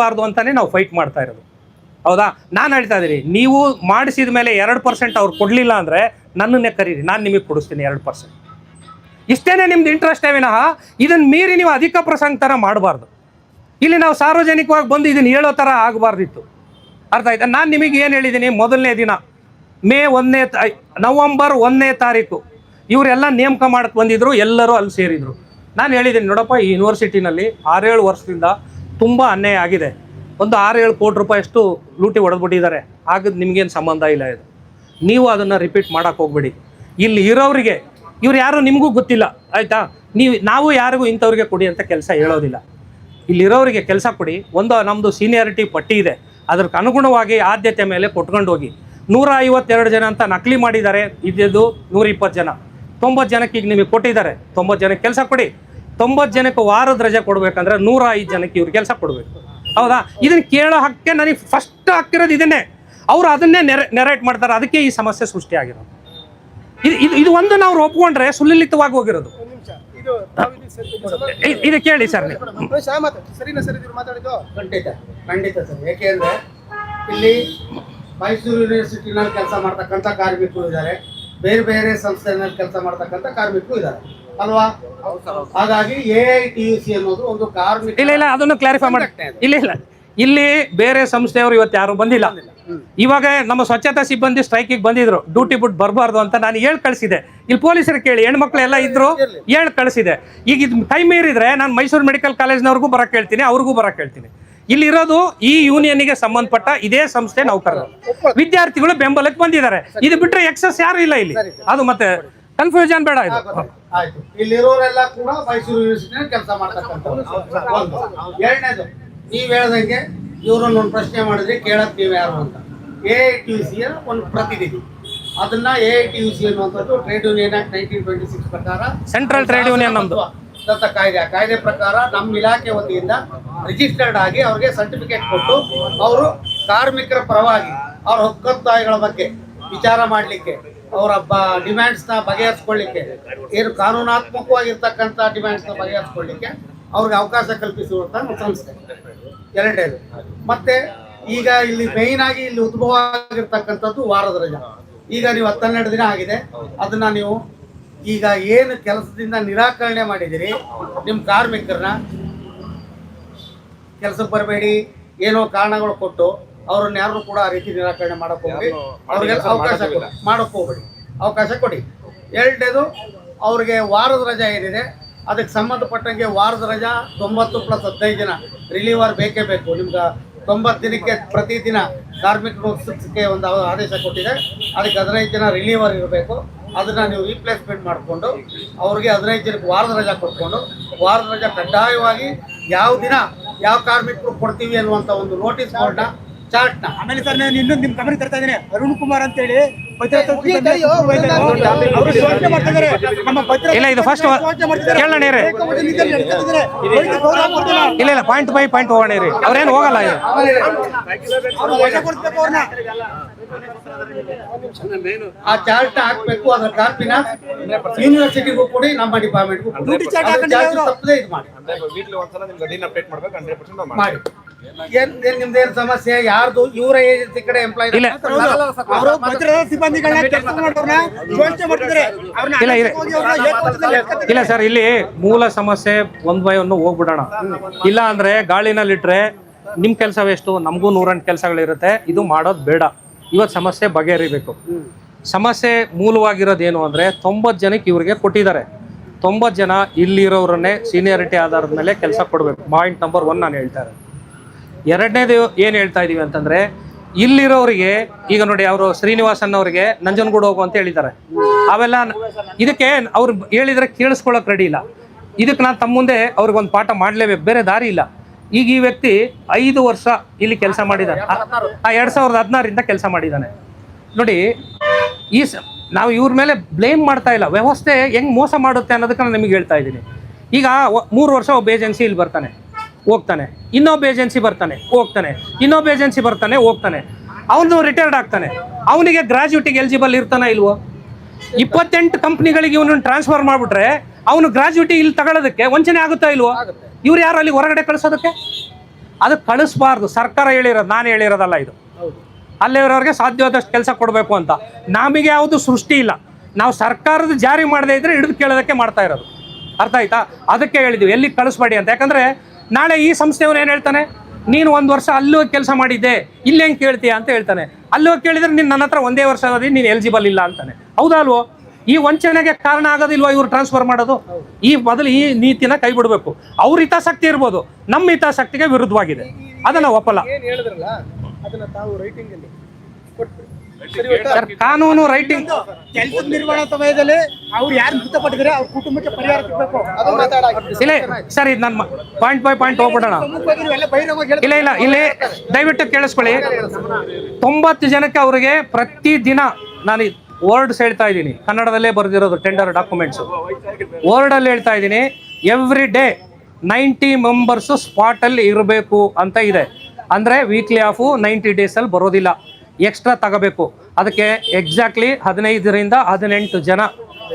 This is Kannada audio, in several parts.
ಬಾರ್ದು ಅಂತಾನೆ ನಾವು ಫೈಟ್ ಮಾಡ್ತಾ ಇರೋದು. ಹೌದಾ? ನಾನು ಹೇಳ್ತಾ ಇದ್ದೀನಿ, ನೀವು ಮಾಡಿಸಿದ ಮೇಲೆ ಎರಡು ಪರ್ಸೆಂಟ್ ಅವ್ರು ಕೊಡಲಿಲ್ಲ ಅಂದರೆ ನನ್ನನ್ನೇ ಕರೀರಿ, ನಾನು ನಿಮಗೆ ಕೊಡಿಸ್ತೀನಿ ಎರಡು ಪರ್ಸೆಂಟ್ ಇಷ್ಟೇನೆ ನಿಮ್ದು ಇಂಟ್ರೆಸ್ಟ್ ವಿನಃ ಇದನ್ನು ಮೀರಿ ನೀವು ಅಧಿಕ ಪ್ರಸಂಗ ಥರ ಮಾಡಬಾರ್ದು. ಇಲ್ಲಿ ನಾವು ಸಾರ್ವಜನಿಕವಾಗಿ ಬಂದು ಇದನ್ನು ಹೇಳೋ ಥರ ಆಗಬಾರ್ದಿತ್ತು. ಅರ್ಥ ಆಯ್ತಾ? ನಾನು ನಿಮಗೆ ಏನು ಹೇಳಿದ್ದೀನಿ, ಮೊದಲನೇ ದಿನ, ಮೇ ಒಂದನೇ ನವಂಬರ್ ಒಂದನೇ ತಾರೀಕು, ಇವರೆಲ್ಲ ನೇಮಕ ಮಾಡಕ್ಕೆ ಬಂದಿದ್ರು, ಎಲ್ಲರೂ ಅಲ್ಲಿ ಸೇರಿದರು. ನಾನು ಹೇಳಿದ್ದೀನಿ, ನೋಡಪ್ಪ, ಈ ಯೂನಿವರ್ಸಿಟಿನಲ್ಲಿ ಆರೇಳು ವರ್ಷದಿಂದ ತುಂಬ ಅನ್ಯಾಯ ಆಗಿದೆ. ಒಂದು ಆರು ಏಳು ಕೋಟಿ ರೂಪಾಯಿಷ್ಟು ಲೂಟಿ ಹೊಡೆದ್ಬಿಟ್ಟಿದ್ದಾರೆ. ಆಗದು ನಿಮಗೇನು ಸಂಬಂಧ ಇಲ್ಲ ಇದು. ನೀವು ಅದನ್ನು ರಿಪೀಟ್ ಮಾಡೋಕ್ಕೆ ಹೋಗ್ಬೇಡಿ. ಇಲ್ಲಿ ಇರೋರಿಗೆ ಇವ್ರು ಯಾರು ನಿಮಗೂ ಗೊತ್ತಿಲ್ಲ, ಆಯಿತಾ? ನೀವು, ನಾವು ಯಾರಿಗೂ ಇಂಥವ್ರಿಗೆ ಕೊಡಿ ಅಂತ ಕೆಲಸ ಹೇಳೋದಿಲ್ಲ. ಇಲ್ಲಿರೋರಿಗೆ ಕೆಲಸ ಕೊಡಿ. ಒಂದು ನಮ್ಮದು ಸೀನಿಯಾರಿಟಿ ಪಟ್ಟಿ ಇದೆ. ಅದಕ್ಕೆ ಅನುಗುಣವಾಗಿ ಆದ್ಯತೆ ಮೇಲೆ ಕೊಟ್ಕೊಂಡು ಹೋಗಿ. ನೂರ ಐವತ್ತೆರಡು ಜನ ಅಂತ ನಕಲಿ ಮಾಡಿದ್ದಾರೆ. ಇದ್ದಿದ್ದು ನೂರ ಇಪ್ಪತ್ತು ಜನ. ತೊಂಬತ್ತು ಜನಕ್ಕೆ ಈಗ ನಿಮಗೆ ಕೊಟ್ಟಿದ್ದಾರೆ. ತೊಂಬತ್ತು ಜನಕ್ಕೆ ಕೆಲಸ ಕೊಡಿ. ತೊಂಬತ್ತು ಜನಕ್ಕೆ ವಾರದ ರಜೆ ಕೊಡ್ಬೇಕಂದ್ರೆ ನೂರ ಐದು ಜನಕ್ಕೆ ಇವ್ರು ಕೆಲಸ ಕೊಡಬೇಕು. ಹೌದಾ? ಇದನ್ನ ಕೇಳೋ ಹಕ್ಕೆ ನನಗೆ ಫಸ್ಟ್ ಹಾಕಿರೋದು ಇದನ್ನೇ. ಅವರು ಅದನ್ನೇ ನೆರೆ ನೆರೇಟ್ ಮಾಡ್ತಾರೆ. ಅದಕ್ಕೆ ಈ ಸಮಸ್ಯೆ ಸೃಷ್ಟಿಯಾಗಿರೋದು ಇದು ಇದು ಇದು ಒಂದು ನಾವು ಒಪ್ಕೊಂಡ್ರೆ ಸುಲಲಿತವಾಗಿ ಹೋಗಿರೋದು. ಒಂದ್ ನಿಮಿಷ. ಇದು ತಾವು ಇದು ಸರಿ- ಇದು ಸಂಬಂಧ- ಇ- ಇದು ಕೇಳಿ ಸರ್ ಖಂಡಿತ ಖಂಡಿತ ಸರ್. ಯಾಕೆಂದ್ರೆ ಇಲ್ಲಿ ಮೈಸೂರು ಯೂನಿವರ್ಸಿಟಿನಲ್ಲಿ ಕೆಲಸ ಮಾಡ್ತಕ್ಕಂಥ ಕಾರ್ಮಿಕರು ಇದ್ದಾರೆ. ಬೇರೆ ಬೇರೆ ಸಂಸ್ಥೆನಲ್ಲಿ ಕೆಲಸ ಮಾಡ್ತಕ್ಕಂಥ ಕಾರ್ಮಿಕರು ಇದ್ದಾರೆ. ಅಲ್ವಾ? ಹಾಗಾಗಿ A I T U C ಅನ್ನೋದು ಒಂದು ಕಾರ್ಮಿಕ ಇಲ್ಲ ಇಲ್ಲ ಅದನ್ನು ಕ್ಲಾರಿಫೈ ಮಾಡಿ. ಇಲ್ಲ ಇಲ್ಲ. ಇಲ್ಲಿ ಬೇರೆ ಸಂಸ್ಥೆಯವರು ಇವತ್ತು ಯಾರು ಬಂದಿಲ್ಲ. ಇವಾಗ ನಮ್ಮ ಸ್ವಚ್ಛತಾ ಸಿಬ್ಬಂದಿ ಸ್ಟ್ರೈಕಿಗೆ ಬಂದಿದ್ರು. ಡ್ಯೂಟಿ ಬಿಟ್ಟು ಬರಬಾರ್ದು ಅಂತ ನಾನು ಹೇಳಿ ಕಳಿಸಿದೆ. ಇಲ್ಲಿ ಪೊಲೀಸರು ಕೇಳಿ ಹೆಣ್ಮಕ್ಳು ಎಲ್ಲ ಇದ್ರು ಹೇಳಿ ಕಳಿಸಿದೆ. ಈಗ ಇದು ಕೈ ಮೀರಿದ್ರೆ ನಾನು ಮೈಸೂರು ಮೆಡಿಕಲ್ ಕಾಲೇಜ್ನವ್ರಿಗೂ ಬರಕ್ಕೆ ಹೇಳ್ತೀನಿ ಅವ್ರಿಗೂ ಬರಕ್ಕೆ ಹೇಳ್ತೀನಿ. ಇಲ್ಲಿ ಇರೋದು ಈ ಯೂನಿಯನ್ಗೆ ಸಂಬಂಧಪಟ್ಟ ಇದೇ ಸಂಸ್ಥೆ ನೌಕರರು. ವಿದ್ಯಾರ್ಥಿಗಳು ಬೆಂಬಲಕ್ಕೆ ಬಂದಿದ್ದಾರೆ. ಇದು ಬಿಟ್ಟರೆ ಎಕ್ಸಸ್ ಯಾರು ಇಲ್ಲ ಇಲ್ಲಿ. ಅದು ಮತ್ತೆ ಕನ್ಫ್ಯೂಷನ್ ಬೇಡ ಇದು. ಆಯ್ತು. ಇಲ್ಲಿರೋರೆಲ್ಲ ಕೂಡ ಮೈಸೂರು ಯೂನಿವರ್ಸಿಟಿ ಕೆಲಸ ಮಾಡ್ತಕ್ಕಂಥ ಎರಡನೇದು ನೀವ್ ಹೇಳ್ದಂಗೆ ಇವ್ರನ್ನ ಒಂದು ಪ್ರಶ್ನೆ ಮಾಡಿದ್ರೆ ಕೇಳಕ್ ನೀವು ಯಾರು ಅಂತ. ಎ ಐ ಟಿ ಯು ಸಿಯ ಒಂದು ಪ್ರತಿನಿಧಿ. ಅದನ್ನ A I T U C ಅನ್ನುವಂಥದ್ದು trade union act nineteen twenty six ಪ್ರಕಾರ ಸೆಂಟ್ರಲ್ ಟ್ರೇಡ್ ಯೂನಿಯನ್ ನಮ್ದು. ದತ್ತ ಕಾಯ್ದೆ. ಆ ಕಾಯ್ದೆ ಪ್ರಕಾರ ನಮ್ಮ ಇಲಾಖೆ ವತಿಯಿಂದ ರಿಜಿಸ್ಟರ್ಡ್ ಆಗಿ ಅವ್ರಿಗೆ ಸರ್ಟಿಫಿಕೇಟ್ ಕೊಟ್ಟು ಅವರು ಕಾರ್ಮಿಕರ ಪರವಾಗಿ ಅವ್ರ ಹಕ್ಕೊತ್ತಾಯಗಳ ಬಗ್ಗೆ ವಿಚಾರ ಮಾಡಲಿಕ್ಕೆ ಅವರ ಬ ಡಿಮ್ಯಾಂಡ್ಸ್ನ ಬಗೆಹರಿಸ್ಕೊಳ್ಳಿಕ್ಕೆ, ಏನು ಕಾನೂನಾತ್ಮಕವಾಗಿರ್ತಕ್ಕಂಥ ಡಿಮ್ಯಾಂಡ್ಸ್ನ ಬಗೆಹರಿಸ್ಕೊಳ್ಳಿಕ್ಕೆ ಅವ್ರಿಗೆ ಅವಕಾಶ ಕಲ್ಪಿಸುವಂಥ ಸಂಸ್ಥೆ. ಎರಡನೇದು. ಮತ್ತೆ ಈಗ ಇಲ್ಲಿ ಮೇಯ್ನ್ ಆಗಿ ಇಲ್ಲಿ ಉದ್ಭವ ಆಗಿರ್ತಕ್ಕಂಥದ್ದು ವಾರದ ರಜಾ. ಈಗ ನೀವು ಹತ್ತೆರಡು ದಿನ ಆಗಿದೆ. ಅದನ್ನ ನೀವು ಈಗ ಏನು ಕೆಲಸದಿಂದ ನಿರಾಕರಣೆ ಮಾಡಿದಿರಿ ನಿಮ್ಮ ಕಾರ್ಮಿಕರನ್ನ ಕೆಲಸಕ್ಕೆ ಬರಬೇಡಿ, ಏನೋ ಕಾರಣಗಳು ಕೊಟ್ಟು ಅವ್ರನ್ನ ಯಾರು ಕೂಡ ಆ ರೀತಿ ನಿರಾಕರಣೆ ಮಾಡಕ್ ಹೋಗ್ಬೇಡಿ. ಅವ್ರಿಗೆ ಅವಕಾಶ ಕೊಡಿ ಮಾಡಕ್ ಹೋಗ್ಬೇಡಿ. ಅವಕಾಶ ಕೊಡಿ. ಎರಡನೇದು ಅವ್ರಿಗೆ ವಾರದ ರಜಾ ಏನಿದೆ ಅದಕ್ಕೆ ಸಂಬಂಧಪಟ್ಟಂಗೆ ವಾರದ ರಜಾ ತೊಂಬತ್ತು ಪ್ಲಸ್ ಹದಿನೈದು ದಿನ. ರಿಲೀವರ್ ಬೇಕೇ ಬೇಕು. ನಿಮ್ಗೆ ತೊಂಬತ್ತು ದಿನಕ್ಕೆ ಪ್ರತಿದಿನ ಕಾರ್ಮಿಕರು ಉತ್ಸವಕ್ಕೆ ಒಂದು ಆದೇಶ ಕೊಟ್ಟಿದೆ. ಅದಕ್ಕೆ ಹದಿನೈದು ಜನ ರಿಲೀವರ್ ಇರಬೇಕು. ಅದನ್ನ ನೀವು ರೀಪ್ಲೇಸ್ಮೆಂಟ್ ಮಾಡಿಕೊಂಡು ಅವ್ರಿಗೆ ಹದಿನೈದು ಜನಕ್ಕೆ ವಾರದ ರಜಾ ಕೊಟ್ಕೊಂಡು ವಾರದ ರಜಾ ಕಡ್ಡಾಯವಾಗಿ ಯಾವ ದಿನ ಯಾವ ಕಾರ್ಮಿಕರು ಕೊಡ್ತೀವಿ ಅನ್ನುವಂಥ ಒಂದು ನೋಟಿಸ್ ಬೋರ್ಡ್ನ ಚಾರ್ಟ್ನ. ಆಮೇಲೆ ಸರ್ ನಾನು ಇನ್ನೊಂದು ನಿಮ್ ಗಮನ ತರ್ತಾ ಇದ್ದೇನೆ. ಅರುಣ್ ಕುಮಾರ್ ಅಂತ ಹೇಳಿ ಇಲ್ಲ, ಇದು ಫಸ್ಟ್. ಕೇಳೋಣ. ಇಲ್ಲ ಇಲ್ಲ ಪಾಯಿಂಟ್ ಬೈ ಪಾಯಿಂಟ್ ಹೋಗೋಣ ರೀ ಅವ್ರೇನು ಹೋಗಲ್ಲ. ಆ ಚಾರ್ಟ್ ಹಾಕ್ಬೇಕು ಅದ್ರ ಕಾಪಿನ ಯೂನಿವರ್ಸಿಟಿಗೂ ಕೊಡಿ ನಮ್ಮ ಡಿಪಾರ್ಟ್ಮೆಂಟ್ಗೂ ಚಾರ್ಟ್ ತಪ್ಪದೇ ಇದು ಮಾಡಿ. ವೀಕ್ಲಿ ಒಂದ್ಸಲ ನಿಮ್ಗೆ ಅದೇನು ಅಪ್ಡೇಟ್ ಮಾಡ್ಬೇಕು ಹಂಡ್ರೆಡ್ ಪರ್ಸೆಂಟ್ ಮಾಡಿ. ನಿಮ್ದೇನ್ ಸಮಸ್ಯೆ? ಯಾರ್ದು? ಇವರ ಏಜೆನ್ಸಿ ಕಡೆ ಎಂಪ್ಲಾಯ್ ಇಲ್ಲ. ಅವರು ಭದ್ರತಾ ಸಿಬ್ಬಂದಿಗಳನ್ನ ಕೆಲಸ ಮಾಡೋರ್ನ ಶೋಷಣೆ ಮಾಡ್ತಿದ್ದಾರೆ. ಅವ್ರನ್ನ ಇಲ್ಲ, ಇಲ್ಲ. ಹೋಗಿ ಅವ್ರನ್ನ ಏಕವಚನದಲ್ಲಿ ಎತ್ಕೊತಾರೆ. ಇಲ್ಲ ಸರ್ ಇಲ್ಲಿ ಮೂಲ ಸಮಸ್ಯೆ ಒಂದ್ ಬೈ ಒಂದು ಹೋಗ್ಬಿಡೋಣ. ಇಲ್ಲ ಅಂದ್ರೆ ಗಾಳಿನಲ್ಲಿಟ್ರೆ ನಿಮ್ ಕೆಲಸ ಎಷ್ಟು? ನಮಗೂ ನೂರೆಂಟು ಕೆಲಸಗಳಿರುತ್ತೆ. ಇದು ಮಾಡೋದು ಬೇಡ. ಇವತ್ತು ಸಮಸ್ಯೆ ಬಗೆಹರಿಬೇಕು. ಸಮಸ್ಯೆ ಮೂಲವಾಗಿರೋದು ಏನು ಅಂದ್ರೆ ತೊಂಬತ್ತು ಜನಕ್ಕೆ ಇವ್ರಿಗೆ ಕೊಟ್ಟಿದ್ದಾರೆ. ತೊಂಬತ್ತು ಜನ ಇಲ್ಲಿರೋರನ್ನೇ ಸೀನಿಯಾರಿಟಿ ಆಧಾರದ ಮೇಲೆ ಕೆಲಸ ಕೊಡಬೇಕು. ಪಾಯಿಂಟ್ ನಂಬರ್ ಒನ್ ನಾನು ಹೇಳ್ತಾ ಇರೋದು. ಎರಡನೇದು ಏನು ಹೇಳ್ತಾ ಇದೀವಿ ಅಂತಂದ್ರೆ, ಇಲ್ಲಿರೋರಿಗೆ, ಈಗ ನೋಡಿ ಅವರು ಶ್ರೀನಿವಾಸನ್ ಅವರಿಗೆ ನಂಜನಗೂಡು ಹೋಗು ಅಂತ ಹೇಳಿದ್ದಾರೆ. ಅವೆಲ್ಲ ಇದಕ್ಕೆ ಅವ್ರು ಹೇಳಿದ್ರೆ ಕೇಳಿಸ್ಕೊಳ್ಳೋಕೆ ರೆಡಿ ಇಲ್ಲ. ಇದಕ್ಕೆ ನಾನು ತಮ್ಮ ಮುಂದೆ ಅವ್ರಿಗೆ ಒಂದು ಪಾಠ ಮಾಡಲೇಬೇಕು, ಬೇರೆ ದಾರಿ ಇಲ್ಲ. ಈಗ ಈ ವ್ಯಕ್ತಿ ಐದು ವರ್ಷ ಇಲ್ಲಿ ಕೆಲಸ ಮಾಡಿದ್ದಾನೆ ಆ ಎರಡು ಸಾವಿರದ ಹದಿನಾರರಿಂದ ಕೆಲಸ ಮಾಡಿದ್ದಾನೆ ನೋಡಿ, ಈ ನಾವು ಇವ್ರ ಮೇಲೆ ಬ್ಲೇಮ್ ಮಾಡ್ತಾ ಇಲ್ಲ. ವ್ಯವಸ್ಥೆ ಹೆಂಗ್ ಮೋಸ ಮಾಡುತ್ತೆ ಅನ್ನೋದಕ್ಕೆ ನಾನು ನಿಮಗೆ ಹೇಳ್ತಾ ಇದ್ದೀನಿ. ಈಗ ಮೂರು ವರ್ಷ ಒಬ್ಬ ಏಜೆನ್ಸಿ ಇಲ್ಲಿ ಬರ್ತಾನೆ. ಹೋಗ್ತಾನೆ. ಇನ್ನೊಬ್ಬ ಏಜೆನ್ಸಿ ಬರ್ತಾನೆ ಹೋಗ್ತಾನೆ. ಇನ್ನೊಬ್ಬ ಏಜೆನ್ಸಿ ಬರ್ತಾನೆ ಹೋಗ್ತಾನೆ. ಅವನು ರಿಟೈರ್ಡ್ ಆಗ್ತಾನೆ. ಅವನಿಗೆ ಗ್ರಾಜ್ಯುಟಿಗೆ ಎಲಿಜಿಬಲ್ ಇರ್ತಾನ ಇಲ್ವೋ? ಇಪ್ಪತ್ತೆಂಟು ಕಂಪ್ನಿಗಳಿಗೆ ಇವನನ್ನು ಟ್ರಾನ್ಸ್ಫರ್ ಮಾಡಿಬಿಟ್ರೆ ಅವನು ಗ್ರಾಜ್ಯುಟಿ ಇಲ್ಲಿ ತಗೊಳ್ಳೋದಕ್ಕೆ ವಂಚನೆ ಆಗುತ್ತಾ ಇಲ್ವೋ? ಇವ್ರು ಯಾರು ಅಲ್ಲಿ ಹೊರಗಡೆ ಕಳಿಸೋದಕ್ಕೆ? ಅದು ಕಳಿಸ್ಬಾರ್ದು. ಸರ್ಕಾರ ಹೇಳಿರೋದು ನಾನು ಹೇಳಿರೋದಲ್ಲ ಇದು. ಅಲ್ಲಿರೋರಿಗೆ ಸಾಧ್ಯವಾದಷ್ಟು ಕೆಲಸ ಕೊಡಬೇಕು ಅಂತ. ನಮಗೆ ಯಾವುದು ಸೃಷ್ಟಿ ಇಲ್ಲ. ನಾವು ಸರ್ಕಾರದ ಜಾರಿ ಮಾಡದೇ ಇದ್ರೆ ಹಿಡಿದು ಕೇಳೋದಕ್ಕೆ ಮಾಡ್ತಾ ಇರೋದು. ಅರ್ಥ ಆಯ್ತಾ? ಅದಕ್ಕೆ ಹೇಳಿದ್ವಿ. ಎಲ್ಲಿ ಕಳಿಸ್ಬೇಡಿ ಅಂತ. ಯಾಕಂದ್ರೆ ನಾಳೆ ಈ ಸಂಸ್ಥೆಯವನು ಏನು ಹೇಳ್ತಾನೆ? ನೀನು ಒಂದು ವರ್ಷ ಅಲ್ಲೂ ಕೆಲಸ ಮಾಡಿದ್ದೆ, ಇಲ್ಲಿ ಹೆಂಗೆ ಕೇಳ್ತೀಯ ಅಂತ ಹೇಳ್ತಾನೆ. ಅಲ್ಲೂ ಕೇಳಿದ್ರೆ ನೀನು ನನ್ನ ಹತ್ರ ಒಂದೇ ವರ್ಷ ಆಗೋದಿ ನೀನು ಎಲಿಜಿಬಲ್ ಇಲ್ಲ ಅಂತಾನೆ. ಹೌದಾ ಅಲ್ವೋ ಈ ವಂಚನೆಗೆ ಕಾರಣ ಆಗೋದಿಲ್ವ ಇವ್ರು ಟ್ರಾನ್ಸ್ಫರ್ ಮಾಡೋದು? ಈ ಮೊದಲು ಈ ನೀತಿನ ಕೈ ಬಿಡಬೇಕು ಅವ್ರ ಹಿತಾಸಕ್ತಿ ಇರ್ಬೋದು, ನಮ್ಮ ಹಿತಾಸಕ್ತಿಗೆ ವಿರುದ್ಧವಾಗಿದೆ. ಅದನ್ನ ಒಪ್ಪಲ್ಲ. ಅಲ್ಲಿ ಸರಿ ಕಾನೂನು ರೈಟಿಂಗ್. ಕೆಲಸದ ನಿರ್ವಹಣಾ ಸಮಯದಲ್ಲಿ ಅವ್ರು ಯಾರು ಮೃತಪಟ್ಟಿದ್ರೆ ಅವ್ರ ಕುಟುಂಬಕ್ಕೆ ಪರಿಹಾರ ಸಿಗಬೇಕು. ಸರಿ ಇಲ್ಲ ಸರ್ ಇದು ನನ್ನ ಪಾಯಿಂಟ್ ಬೈ ಪಾಯಿಂಟ್ ಹೋಗ್ಬಿಡೋಣ. ಇಲ್ಲ ಇಲ್ಲ ಇಲ್ಲಿ ದಯವಿಟ್ಟು ಕೇಳಿಸ್ಕೊಳ್ಳಿ. ತೊಂಬತ್ತು ಜನಕ್ಕೆ ಅವರಿಗೆ ಪ್ರತಿ ದಿನ ನಾನು ವರ್ಡ್ಸ್ ಹೇಳ್ತಾ ಇದ್ದೀನಿ. ಕನ್ನಡದಲ್ಲೇ ಬರೆದಿರೋದು ಟೆಂಡರ್ ಡಾಕ್ಯುಮೆಂಟ್ಸ್ ವರ್ಡಲ್ಲಿ ಹೇಳ್ತಾ ಇದ್ದೀನಿ ಎವ್ರಿ ಡೇ ನೈಂಟಿ ಮೆಂಬರ್ಸು ಸ್ಪಾಟಲ್ಲಿ ಇರಬೇಕು ಅಂತ ಇದೆ. ಅಂದರೆ ವೀಕ್ಲಿ ಆಫ್ ನೈಂಟಿ ಡೇಸಲ್ಲಿ ಬರೋದಿಲ್ಲ. ಎಕ್ಸ್ಟ್ರಾ ತಗೋಬೇಕು. ಅದಕ್ಕೆ ಎಕ್ಸಾಕ್ಟ್ಲಿ ಹದಿನೈದರಿಂದ ಹದಿನೆಂಟು ಜನ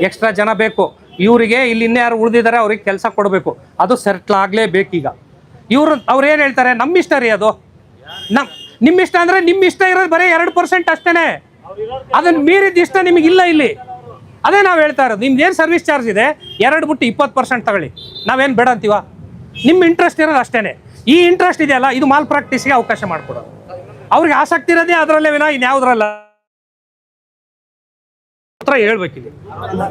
ಎಕ್ಸ್ಟ್ರಾ ಜನ ಬೇಕು. ಇವರಿಗೆ ಇಲ್ಲಿ ಇನ್ಯಾರು ಉಳಿದಿದ್ದಾರೆ ಅವ್ರಿಗೆ ಕೆಲಸ ಕೊಡಬೇಕು. ಅದು ಸೆಟ್ಲ್ ಆಗಲೇಬೇಕೀಗ ಇವರು ಅವ್ರು ಏನು ಹೇಳ್ತಾರೆ? ನಮ್ಮ ಇಷ್ಟ ರೀ ಅದು. ನಮ್ಮ ನಿಮ್ಮ ಇಷ್ಟ ಅಂದ್ರೆ ನಿಮ್ಮ ಇಷ್ಟ ಇರೋದು ಬರೀ ಎರಡು ಪರ್ಸೆಂಟ್ ಅಷ್ಟೇ ಅದನ್ನು ಮೀರಿದ ಇಷ್ಟ ನಿಮಗಿಲ್ಲ ಇಲ್ಲಿ. ಅದೇ ನಾವು ಹೇಳ್ತಾ ಇರೋದು. ನಿಮ್ದು ಏನು ಸರ್ವಿಸ್ ಚಾರ್ಜ್ ಇದೆ? ಎರಡು ಬಿಟ್ಟು ಇಪ್ಪತ್ತು ಪರ್ಸೆಂಟ್ ತಗೊಳ್ಳಿ. ನಾವೇನು ಬೇಡ ಅಂತೀವ? ನಿಮ್ಮ ಇಂಟ್ರೆಸ್ಟ್ ಇರೋದು ಅಷ್ಟೇ ಈ ಇಂಟ್ರೆಸ್ಟ್ ಇದೆಯಲ್ಲ, ಇದು ಮಾಲ್ ಪ್ರಾಕ್ಟೀಸ್ಗೆ ಅವಕಾಶ ಮಾಡಿಕೊಡೋದು. ಅವ್ರಿಗೆ ಆಸಕ್ತಿ ಇರೋದೇ ಅದರಲ್ಲೇ ವಿನ ಇನ್ಯಾವುದ್ರಲ್ಲ? ಹತ್ರ ಹೇಳ್ಬೇಕಿಲ್ಲಿ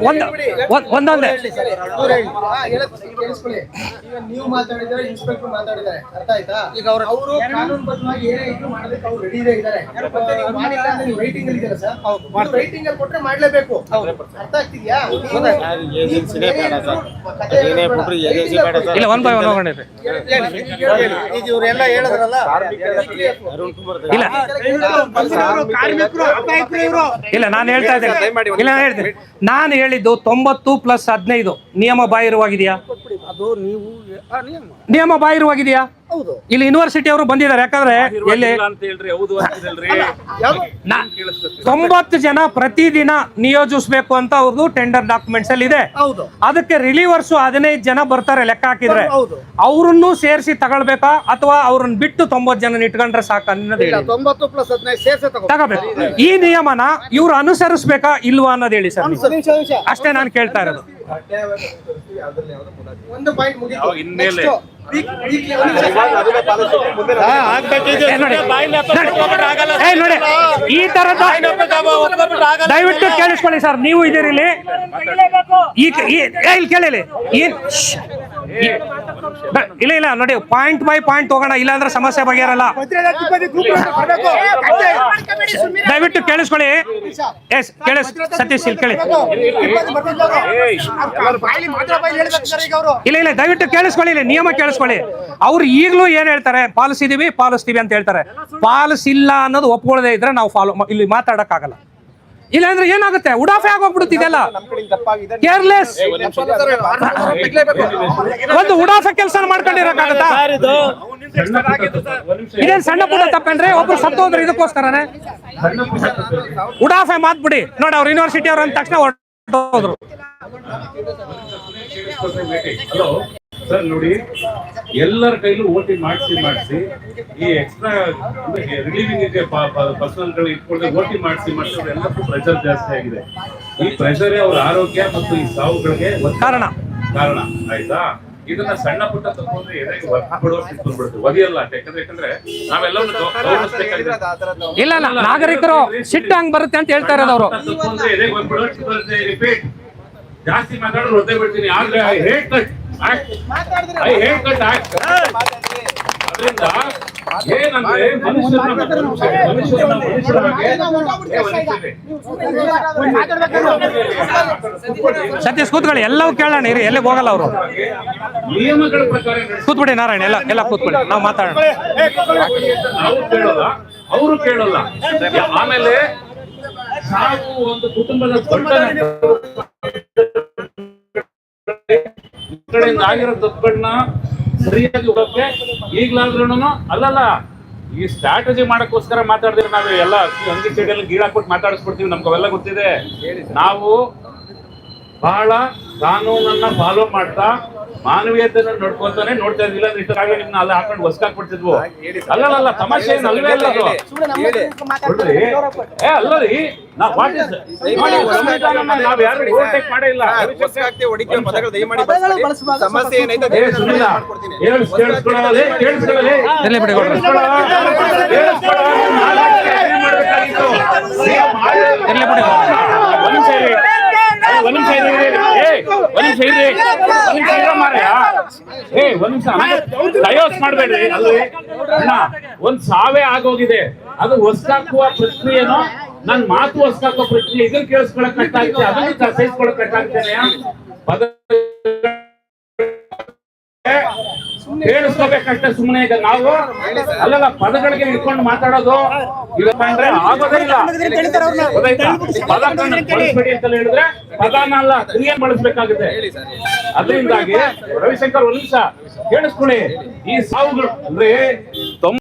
ಒಂದು ಒಂದ್- ಒಂದೊಂದೇ ಅವ್ರು ಹೇಳಿ. ಆ, ಹೇಳೋದ್ ಕೇಳಿಸ್ಕೊಳ್ಳಿ. ಈಗ ನೀವು ಮಾತಾಡಿದ್ರೆ ಇನ್ಸ್ಪೆಕ್ಟರ್ ಮಾತಾಡಿದ್ದಾರೆ ಅರ್ಥ ಆಯ್ತಾ ಈಗ ಅವರು ಅವರು ಕಾನೂನುಬದ್ಧವಾಗಿ ಏನೇ ಇದ್ರು ಮಾಡೋದಕ್ಕೆ ಅವ್ರು ರೆಡಿ ಇದ್ದಾರೆ ಮತ್ತೆ ನೀವು ಮಾಡಿಲ್ಲ ಅಂದ್ರೆ ನೀವು ರೈಟಿಂಗ್ ಅಲ್ಲಿ ಇದೆಯಲ್ಲ ಸರ್ ರೈಟಿಂಗ್ ಅಲ್ಲಿ ಕೊಟ್ರೆ ಮಾಡ್ಲೇಬೇಕು ಅರ್ಥ ಆಗ್ತಿದ್ಯಾ ಏಜೆನ್ಸಿನೇ ಬೇಡ ಸರ್. ಏನೇ ಬಿಟ್ರು ಏಜೆನ್ಸಿ ಬೇಡ ಸರ್. ಇಲ್ಲ ಒನ್ ಬೈ ಒನ್ ಹೋಗೋಣ ಇರ್ರಿ. ಈಗ ಇವರೆಲ್ಲ ಹೇಳಿದ್ರಲ್ಲ ಅರುಣ್ ಕುಮಾರ್ ಇಲ್ಲ ಬಂದಿರೋರು ಕಾರ್ಮಿಕರು ಅಪಾಯಕರು ಇವರು ಇಲ್ಲ ನಾನು ಹೇಳ್ತಾ ಇದ್ದೇನೆ ಇಲ್ಲ ನಾನು ಹೇಳ್ತೀನಿ. ನಾನು ಹೇಳಿದ್ದು ತೊಂಬತ್ತು ಪ್ಲಸ್ ಹದಿನೈದು ನಿಯಮ ಬಾಹಿರವಾಗಿದೆಯಾ? ಅದು ನೀವು ಆ, ನಿಯಮ. ನಿಯಮ ಬಾಹಿರವಾಗಿದೆಯಾ? ಹೌದು. ಇಲ್ಲಿ ಯೂನಿವರ್ಸಿಟಿ ಅವರು ಬಂದಿದ್ದಾರೆ ಯಾಕಂದ್ರೆ ಎಲ್ಲಿ ಯಾವ್ದು? ನಾ- ತೊಂಬತ್ತು ಜನ ಪ್ರತಿದಿನ ನಿಯೋಜಿಸ್ಬೇಕು ಅಂತ ಅವ್ರದ್ದು ಟೆಂಡರ್ ಡಾಕ್ಯುಮೆಂಟ್ಸ್ ಅಲ್ಲಿ ಇದೆ. ಹೌದು. ಅದಕ್ಕೆ ರಿಲೀವರ್ಸ್ ಹದಿನೈದು ಜನ ಬರ್ತಾರೆ ಲೆಕ್ಕ ಹಾಕಿದ್ರೆ. ಹೌದು ಅವ್ರನ್ನು ಸೇರಿಸಿ ತಗೊಳ್ಬೇಕಾ? ಅಥವಾ ಅವ್ರನ್ನ ಬಿಟ್ಟು ತೊಂಬತ್ತು ಜನ ಇಟ್ಕೊಂಡ್ರೆ ಸಾಕು? ಅನ್ನೋದು ಇಲ್ಲ ಹೇಳಿ. ತೊಂಬತ್ತು ಪ್ಲಸ್ ಹದಿನೈದು ಸೇರ್ಸೆ ತಗೋಬೇಕು ಈ ನಿಯಮನ ಇವ್ರು ಅನುಸರಿಸ್ಬೇಕಾ ಇಲ್ವಾ ಅನ್ನೋದು ಹೇಳಿ ಸರ್ ನೀವು. ಅಷ್ಟೇ ನಾನು ಕೇಳ್ತಾ ಇರೋದು. ಒಂದು ಪಾಯಿಂಟ್ ಮುಗಿತು. ನೋಡಿ, ಈ ತರದ ದಯವಿಟ್ಟು ಕೇಳಿಸ್ಕೊಳ್ಳಿ ಸರ್ ನೀವು ಇದೀರಿ ಇಲ್ಲಿ. ಕೇಳಿ ಇಲ್ಲಿ. ಇಲ್ಲ, ನೋಡಿ ಪಾಯಿಂಟ್ ಬೈ ಪಾಯಿಂಟ್ ಹೋಗೋಣ ಇಲ್ಲಾಂದ್ರೆ ಸಮಸ್ಯೆ ಬಗೆಹರಲ್ಲ. ದಯವಿಟ್ಟು ಕೇಳಿಸ್ಕೊಳ್ಳಿ. ಎಸ್ ಕೇಳಿಸ್ ಸತೀಶ್, ಇಲ್ಲಿ ಕೇಳಿ. ಇಲ್ಲ ಇಲ್ಲ, ದಯವಿಟ್ಟು ಕೇಳಿಸ್ಕೊಳ್ಳಿ, ಇಲ್ಲಿ ನಿಯಮ ಕೇಳಿಸ್ಕೊಳ್ಳಿ. ಅವ್ರು ಈಗಲೂ ಏನ್ ಹೇಳ್ತಾರೆ? ಪಾಲಿಸಿದೀವಿ, ಪಾಲಿಸ್ತೀವಿ ಅಂತ ಹೇಳ್ತಾರೆ. ಪಾಲಿಸಿಲ್ಲ ಅನ್ನೋದು ಒಪ್ಕೊಳ್ಳದೆ ಇದ್ರೆ ನಾವು ಫಾಲೋ ಇಲ್ಲಿ ಮಾತಾಡಕ್ಕಾಗಲ್ಲ. ಇಲ್ಲಾಂದ್ರೆ ಏನಾಗುತ್ತೆ? ಉಡಾಫೆ ಆಗೋಗ್ಬಿಡುತ್ತೆ ಇದೆಲ್ಲ. ಕೇರ್ಲೆಸ್ ಒಂದು ಉಡಾಫೆ ಕೆಲಸ ಮಾಡ್ಕೊಂಡಿರಕ್ಕಾಗತ್ತಾ? ಇದೇನ್ ಸಣ್ಣ ಪುಟ್ಟ ತಪ್ಪೇನ್ರಿ? ಒಬ್ರು ಸತ್ತೋದ್ರು ಇದಕ್ಕೋಸ್ಕರನೇ? ಉಡಾಫೆ ಮಾತ್ಬಿಡಿ ನೋಡಿ ಅವ್ರು ಯೂನಿವರ್ಸಿಟಿ ಅವ್ರ ಅಂದ ತಕ್ಷಣ ಹೊರಟೋದ್ರು. ಸರ್ ನೋಡಿ ಎಲ್ಲರ ಕೈಲೂ ಓಟಿ ಮಾಡಿಸಿ ಮಾಡಿಸಿ ಈ ಎಕ್ಸ್ಟ್ರಾ ರಿಲೀವಿಂಗ್ ಪರ್ಸನಲ್ಗಳು ಇಟ್ಕೊಂಡು ಓಟಿ ಮಾಡಿಸಿ ಮಾಡಿಸಿ ಎಲ್ಲಕ್ಕೂ ಪ್ರೆಷರ್ ಜಾಸ್ತಿ ಆಗಿದೆ. ಈ ಪ್ರೆಷರೇ ಅವ್ರ ಆರೋಗ್ಯ ಮತ್ತು ಈ ಸಾವುಗಳಿಗೆ ಒಂದು ಕಾರಣ. ಕಾರಣ ಆಯ್ತಾ? ಇದನ್ನ ಸಣ್ಣ ಪುಟ್ಟ ತಗೊಂಡ್ರೆ ಎದೆಗೆ ಬಿಡುವಷ್ಟು ಬಂದ್ಬಿಡುತ್ತೆ. ಒದಿಯಲ್ಲ ಯಾಕಂದ್ರೆ ಯಾಕಂದ್ರೆ ನಾವೆಲ್ಲ ಗೌರವಿಸ್ಬೇಕಾಗಿದೆ. ಇಲ್ಲ ಇಲ್ಲ ನಾಗರಿಕರು ಸಿಟ್ಟು ಹಂಗ್ ಬರುತ್ತೆ ಅಂತ ಹೇಳ್ತಾ ಇರೋದು ಅವರು. ಬರುತ್ತೆ ರಿಪೀಟ್ ಜಾಸ್ತಿ ಮಾತಾಡೋದು ಒದ್ದೆ ಬಿಡ್ತೀನಿ. ಆದ್ರೆ ಏನಂದ್ರೆ. ಸತೀಶ್ ಕೂತ್ಕೊಳ್ಳಿ. ಎಲ್ಲವೂ ಕೇಳೋಣ ಇರಿ. ಎಲ್ಲಿಗೆ ಹೋಗಲ್ಲ ಅವರು? ನಿಯಮಗಳ ಪ್ರಕಾರ ಕೂತ್ಬಿಡಿ ನಾರಾಯಣ ಎಲ್ಲ ಎಲ್ಲ ಕೂತ್ಕೊಳ್ಳಿ ನಾವು ಮಾತಾಡೋಣ. ನಾವು ಕೇಳೋಲ್ಲ. ಅವರು ಕೇಳಲ್ಲ. ಆಮೇಲೆ ಒಂದು ಕುಟುಂಬದ ದೊಡ್ಡ ಕಡೆಯಿಂದ ಆಗಿರೋ ತಪ್ಪುಗಳನ್ನ ಸರಿಯಾಗಿ ಹೋಗಕ್ಕೆ ಈಗ್ಲಾದ್ರೂ ಅಲ್ಲಲ್ಲ ಈ ಸ್ಟ್ರಾಟಜಿ ಮಾಡಕ್ಕೋಸ್ಕರ ಮಾತಾಡಿದ್ರೆ ನಾವು ಎಲ್ಲ ಅಂಗಿ ಸೈಡಲ್ಲಿ ಗೀಳಾಕ್ಬಿಟ್ಟು ಮಾತಾಡಿಸ್ಬಿಡ್ತೀವಿ ನಮ್ಗೆ ಅವೆಲ್ಲ ಗೊತ್ತಿದೆ ನಾವು ಬಹಳ ಕಾನೂನನ್ನ ಫಾಲೋ ಮಾಡ್ತಾ ಮಾನವೀಯತೆಯನ್ನು ನೋಡ್ಕೊಂತಾನೆ ನೋಡ್ತಾ ಇದ್ದಿಲ್ಲ ಅಂದ್ರೆ ನಿಮ್ನ ಅಲ್ಲಿ ಹಾಕೊಂಡು ಹೊಸ್ಕಾಕ್ಬಿಡ್ತಿದ್ವು ಅಲ್ಲಲ್ಲ ಅಲ್ಲ ತಮಾಷೆ ಏನು ಅಲ್ವೇ ಅಲ್ಲ ಅದು. ನೋಡ್ರಿ ಏ ಅಲ್ಲ ರೀ ನಾವ್ ವಾಟ್ ಇಸ್ ಮಾಡಿ ಸಂವಿಧಾನನ ನಾವ್ ಯಾರು ಓವರ್ಟೇಕ್ ಮಾಡೇ ಇಲ್ಲ. ಸಮಸ್ಯೆ ಏನೈತೆ ಏ ಸುನಿಲ ಕೇಳಿಸ್ ಕೇಳಿಸ್ಕೊಳ್ಳೋದೇ ಕೇಳಿಸ್ಕೊಳ್ಳೋದೇ ಇರ್ಲಿ ಬಿಡಿ ಗೌಡ್ರೆ. ಇರ್ಲಿ ಬಿಡಿ ಗೌಡ್ರೆ. ಒಂದ್ ನಿಮಿಷ ಇರಿ. ಏ, ಒಂದ್ ನಿಮಿಷ ಇರಿ, ಇರಿ. ಏ, ಒಂದ್ ನಿಮಿಷ ಇರಿ. ಒಂದ್ ನಿಮಿಷ ಇರೋ ಮಾರಾಯ. ಏ, ಒಂದ್ ನಿಮಿಷ ಡಯೋಸ್ ಮಾಡ್ಬೇಡ್ರಿ ಅಲ್ರಿ ಅಣ್ಣ ಒಂದ್ ಸಾವೇ ಆಗೋಗಿದೆ ಅದು ಹೊಸ್ಕಾಕುವ ಪ್ರಕ್ರಿಯೆನೋ ನನ್ ಮಾತು ಹೊಸ್ಕಾಕುವ ಪ್ರಕ್ರಿಯೆ ಇದನ್ನ ಕೇಳಿಸ್ಕೊಳಕ್ ಕಟ್ಟಾಗುತ್ತೆ ಅದನ್ನ ಸಹಿಸ್ಕೊಳಕ್ ಕಷ್ಟ ಆಗ್ತೇನೆ ಪದ ಕೇಳಿಸ್ಕೋಬೇಕಷ್ಟೇ ಸುಮ್ಮನೆ ಈಗ ನಾವು. ಅಲ್ಲೆಲ್ಲ ಪದಗಳಿಗೆ ಇಟ್ಕೊಂಡು ಮಾತಾಡೋದು ಇಲ್ಲಪ್ಪ ಅಂದ್ರೆ ಇಲ್ಲ. ಬಳಸ್ಬೇಡಿ ಅಂತ ಹೇಳಿದ್ರೆ ಪದಾನ ಅಲ್ಲ, ಕ್ರಿಯೆ ಬಳಸ್ಬೇಕಾಗುತ್ತೆ. ಅದರಿಂದಾಗಿ ರವಿಶಂಕರ್ ಒಂದ್ ನಿಮಿಷ ಕೇಳಿಸ್ಕೊಳ್ಳಿ. ಈ ಸಾವುಗಳು ಅಂದ್ರೆ